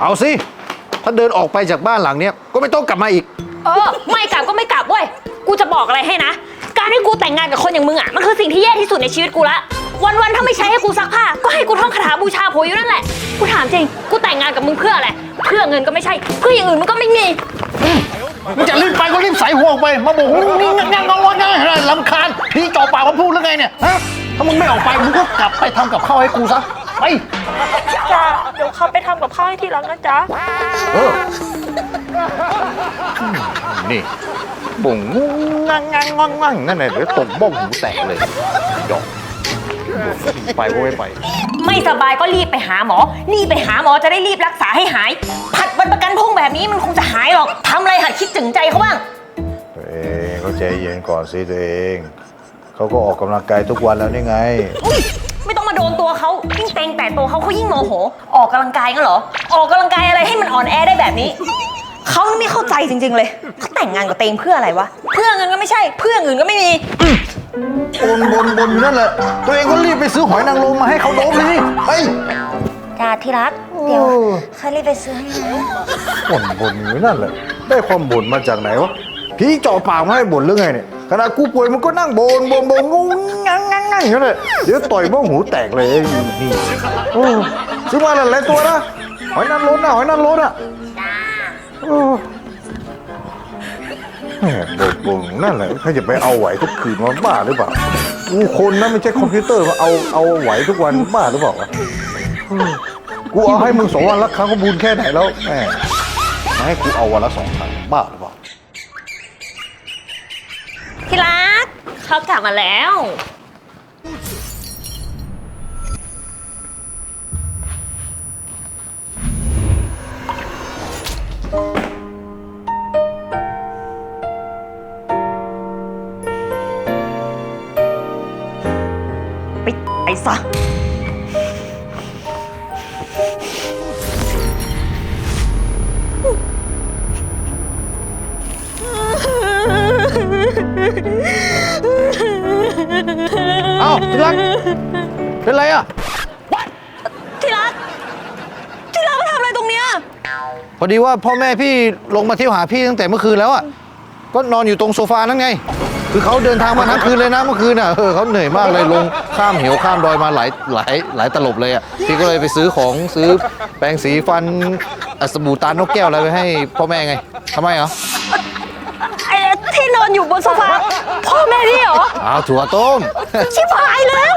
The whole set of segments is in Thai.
เอาสิ ถ้าเดินออกไปจากบ้านหลังเนี้ยก็ไม่ต้องกลับมาอีก เออ ไม่กลับก็ไม่กลับเว้ย กูจะบอกอะไรให้นะ การที่กูแต่งงานกับคนอย่างมึงอะ มันคือสิ่งที่แย่ที่สุดในชีวิตกูละ วันๆ ถ้าไม่ใช้ให้กูซักผ้า ก็ให้กูท่องคาถาบูชาผัวอยู่นั่นแหละ กูถามจริง กูแต่งงานกับมึงเพื่ออะไร เพื่อเงินก็ไม่ใช่ เพื่ออย่างอื่นมันก็ไม่มี มึงจะรีบไปก็รีบใส่หัวออกไป มาบอกว่านี่งังงังงงงังอะไรลำคาญพี่จ่อปากมาพูดหรือไงเนี่ยฮะถ้ามึงไม่ออกไปมึงก็กลับไปทำกับข้าวให้กูซะ ไปจ้าเดี๋ยวเขาไปทำกับข้าวให้ทีหลังนะจ๊ะเอออืมนี่บ่งงูงังงังงังงังนั่นแหละเดี๋ยวตบบ้องหูแตกเลยดอกไปก็ไม่ไป ไม่สบายก็รีบไปหาหมอ รีบไปหาหมอจะได้รีบรักษาให้หาย ผัดวันประกันพรุ่งแบบนี้มันคงจะหายหรอกทำอะไรหัดคิดถึงใจเขาบ้าง ตัวเองเขาใจเย็นก่อนสิตัวเอง เขาก็ออกกำลังกายทุกวันแล้วนี่ไง อุ๊ยไม่ต้องมา โดนตัวเขายิ่งเต็งแต่ตัวเขาเขายิ่งโมโห ออกกำลังกายกันเหรอ ออกกำลังกายอะไรให้มันอ่อนแอได้แบบนี้ เขาไม่เข้าใจจริง ๆ เลยเขาแต่งงานกับเตงเพื่ออะไรวะ เพื่อเงินก็ไม่ใช่ เพื่ออื่นก็ไม่มี บนบนบนอยู่นั่นแหละ ตัวเองก็รีบไปซื้อหอยนางรมมาให้เขาโดมเลยไปจ้าที่รัก เดี๋ยวเขารีบไปซื้อให้นะบ่นบ่นอยู่นั่นแหละ ได้ความบ่นมาจากไหนวะ พี่จ่อปากมาให้บ่นหรือไงเนี่ย ขณะกูป่วยมันก็นั่งบ่นบ่นบ่นงูงั งงังงังอย่าเลยเดี๋ยวต่อยบ้องหูแตกเลยนี่โอ้ซื้อมาหลายตัวนะหอยนางรมนะหอยนางรมอะโอ้แหม่บ่นบ่นนั่นแหละใครจะไปเอาไหวทุกคืนวะบ้าหรือเปล่ากูคนนะไม่ใช่คอมพิวเตอร์มาเอาเอาไหวทุกวันบ้าหรือเปล่าวะกูเอาให้มึงสองวันละครั้งก็บุญแค่ไหนแล้วแหมให้กูเอาวันละสองครั้งบ้าหรือเปล่าที่รักเขากลับมาแล้ว ไปไอ้ซะ เอ้าที่รักเป็นไรอะ ที่รัก ที่รักมาทำอะไรตรงเนี้ย พอดีว่าพ่อแม่พี่ลงมาเที่ยวหาพี่ตั้งแต่เมื่อคืนแล้วอะ ก็นอนอยู่ตรงโซฟานั่นไง คือเขาเดินทางมาทั้งคืนเลยนะเมื่อคืนอะเออเขาเหนื่อยมากเลยลงข้ามเหวข้ามดอยมาหลายหลายหลายตลบเลยอะพี่ก็เลยไปซื้อของซื้อแปรงสีฟันอะสบู่ตานกแก้วอะไรไปให้พ่อแม่ไงทำไมเหรอไอ้ที่นอนอยู่บนโซฟาพ่อแม่พี่เหรออ้าวถั่วต้มชิบหายแล้ว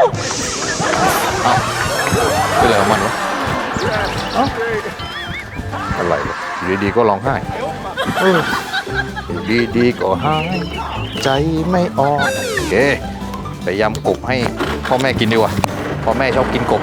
เป็นอะไรของมันวะเอ้าอะไรวะอยู่ดีๆก็ร้องไห้เอออยู่ดีๆก็หาย ใจไม่ออกโอเคไปยำกบให้พ่อแม่กินดีกว่าพ่อแม่ชอบกินกบ